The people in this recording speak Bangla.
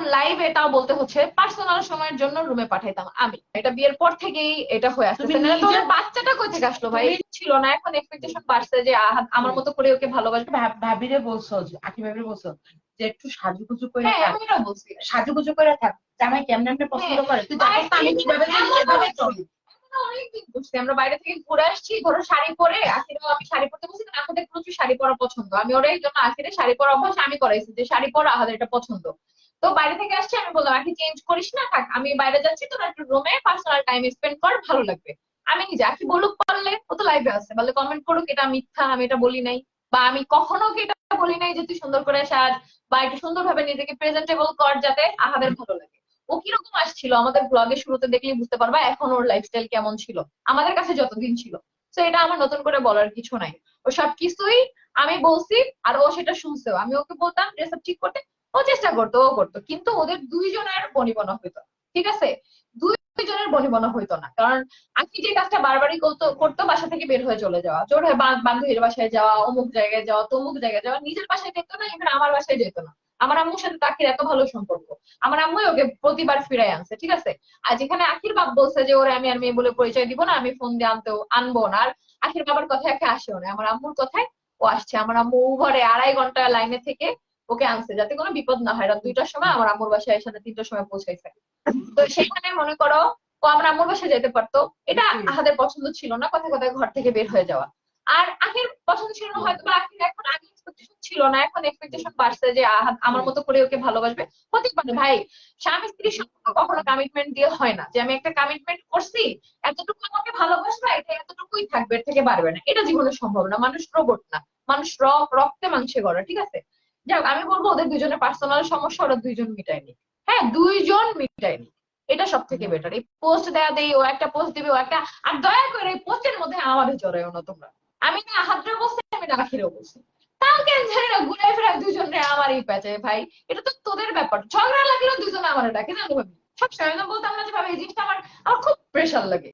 এখন লাইভে তাও বলতে হচ্ছে পার্সোনাল সময়ের জন্য রুমে পাঠাইতাম আমি। এটা বিয়ের পর থেকেই এটা হয়ে আসছে। তুমি নাহলে তো বাচ্চাটা কই থেকে আসলো ভাই? ছিল না এখন এক্সপেকটেশন বাড়ছে যে আমার মতো করে ওকে ভালোবাসবে। ভাব- ভাবিরে বলছো যে আকি ভাবিরে বলছো যে একটু সাজুগুজু করে হ্যাঁ আমি এটা বলছি। সাজুগুজু করে থাক। জামাই কেমন কেমন পছন্দ হ্যাঁ, করে? তুই আমি কীভাবে সেভাবে চলি। আমরা অনেকদিন করছি আমরা বাইরে থেকে ঘুরে আসছি ধরো শাড়ি পরে আখিরেও আমি শাড়ি পরতে কারণ আমাদের প্রচুর শাড়ি পরা পছন্দ। আমি ওরা এই জন্য আখিরে শাড়ি পরা অভ্যাস আমি করাইছি যে শাড়ি পরা আমাদের এটা পছন্দ। তো বাইরে থেকে আসছি, আমি বললাম আখি চেঞ্জ করিস না, থাক, আমি বাইরে যাচ্ছি, তোরা একটু রুমে পার্সোনাল টাইম স্পেন্ড কর, ভালো লাগবে। আমি নিজে আখি বলুক পারলে ও তো লাইভে আছে বলে কমেন্ট করুক, এটা মিথ্যা, আমি এটা বলি নাই। বা, আমি কখনো কি এটা বলি নাই যে, তুই সুন্দর করে সাজ, বা, একটু সুন্দর ভাবে নিজেকে প্রেজেন্টেবল কর যাতে আহাদের ভালো লাগে। ও কীরকম আসছিল, আমাদের ব্লগের শুরুতে দেখলেই বুঝতে পারবা, এখন ওর লাইফস্টাইল কেমন ছিল, আমাদের কাছে যতদিন ছিল। তো এটা আমার নতুন করে বলার কিছু নাই। ও সব কিছুই আমি বলছি, আর ও সেটা শুনছেও। আমি ওকে বলতাম ড্রেস আপ ঠিক করতে। ও চেষ্টা করতো, ও করতো। কিন্তু ওদের দুইজনের বনিবনা হইতো। ঠিক আছে? দুইজনের বনিবনা হইতো না। কারণ আকি যে কাজটা বারবারই করতো করতো, বাসা থেকে বের হয়ে চলে যাওয়া। জোর হয়ে বান্ধবীর বাসায় যাওয়া, অমুক জায়গায় যাওয়া, তমুক জায়গায় যাওয়া, নিজের বাসায় যেত না এখানে আমার বাসায় যেত না। আমার আম্মুর সাথে তাকির এত ভালো সম্পর্ক। আমার আম্মুই ওকে প্রতিবার ফিরাই আনছে, ঠিক আছে? আর যেখানে আখির বাপ বলছে যে, ওরা আমি আর মেয়ে বলে পরিচয় দিব না, আমি ফোন দিয়ে আনতেও, আনব না। আর আখির বাবার কথায় একে আসেও না। আমার আম্মুর কথায় ও আসছে। আমার আম্মু ঘরে আড়াই ঘণ্টা লাইনে থেকে ওকে আনছে যাতে কোনো বিপদ না হয়। রাত দুইটার সময় আমার আম্মুর বাসায় এসে তিনটার সময় পৌঁছাইছে তো সেখানে মনে করো ও আমার আম্মুর বাসায় যেতে পারতো। এটা আহাদের পছন্দ ছিল না কথা কথায় ঘর থেকে বের হয়ে যাওয়া। আর আখির পছন্দ ছিল না হয়তো বা আখির এখন আগে এক্সপেকটেশন ছিল না এখন এক্সপেকটেশন বাড়ছে যে আহাদ আমার মতো করে ওকে ভালোবাসবে। হতে পারে ভাই স্বামী স্ত্রীর সম্পর্ক কখনো কমিটমেন্ট দিয়ে হয় না। যে আমি একটা কমিটমেন্ট করছি এতটুকু আমাকে ভালোবাসবে এটা এতটুকুই থাকবে এর থেকে বাড়বে না। এটা জীবনে সম্ভব না। মানুষ রোবট না। মানুষ রক্তে মাংসে গড়া ঠিক আছে? যাক আমি বলব ওদের দুজনের পার্সোনাল সমস্যা ওরা দুইজন মিটায়নি। হ্যাঁ দুইজন মিটায়নি। এটা সব থেকে বেটার এই পোস্ট দেয়া দেই ও একটা পোস্ট দিবে ও একটা আর দয়া করে এই পোস্টের মধ্যে আমাদের জড়াইও না তোমরা। আমি না হাতরে বসছি আমি না আখিরেও বসছি তাও কেন জানি না ঘুরে ফিরে দুজন আমারই প্যাচে ভাই। এটা তো তোদের ব্যাপার। ঝগড়া লাগলেও দুজনে আমার ডাকে জানো ভাবি? সবসময় বলতাম না যে ভাবে এই জিনিসটা আমার আমার খুব প্রেশার লাগে।